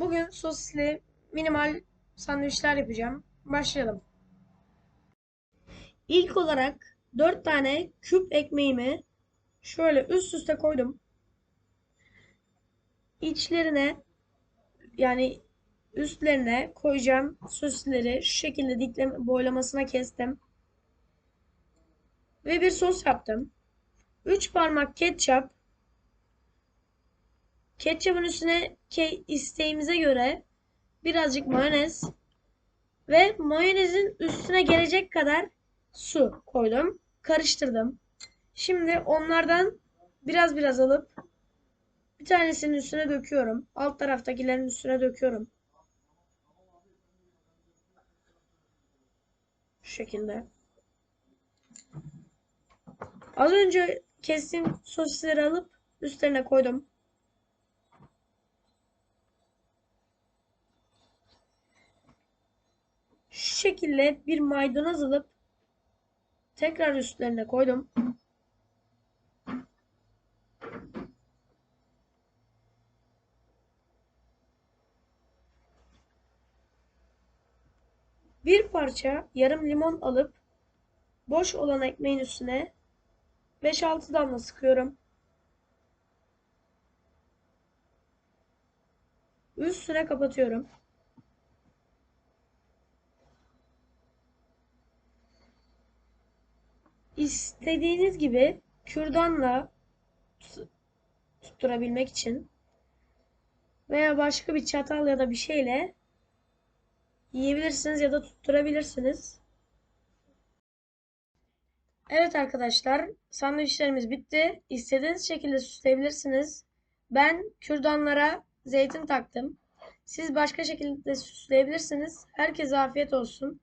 Bugün sosisli minimal sandviçler yapacağım. Başlayalım. İlk olarak 4 tane küp ekmeğimi şöyle üst üste koydum. İçlerine yani üstlerine koyacağım sosisleri şu şekilde dikleme boylamasına kestim. Ve bir sos yaptım. 3 parmak ketçap Ketçapın üstüne ke isteğimize göre birazcık mayonez ve mayonezin üstüne gelecek kadar su koydum. Karıştırdım. Şimdi onlardan biraz biraz alıp bir tanesinin üstüne döküyorum. Alt taraftakilerin üstüne döküyorum. Şu şekilde. Az önce kestiğim sosisleri alıp üstlerine koydum. Şu şekilde bir maydanoz alıp tekrar üstlerine koydum. Bir parça yarım limon alıp boş olan ekmeğin üstüne 5-6 damla sıkıyorum. Üstüne kapatıyorum. İstediğiniz gibi kürdanla tutturabilmek için veya başka bir çatal ya da bir şeyle yiyebilirsiniz ya da tutturabilirsiniz. Evet arkadaşlar, sandviçlerimiz bitti. İstediğiniz şekilde süsleyebilirsiniz. Ben kürdanlara zeytin taktım. Siz başka şekilde süsleyebilirsiniz. Herkese afiyet olsun.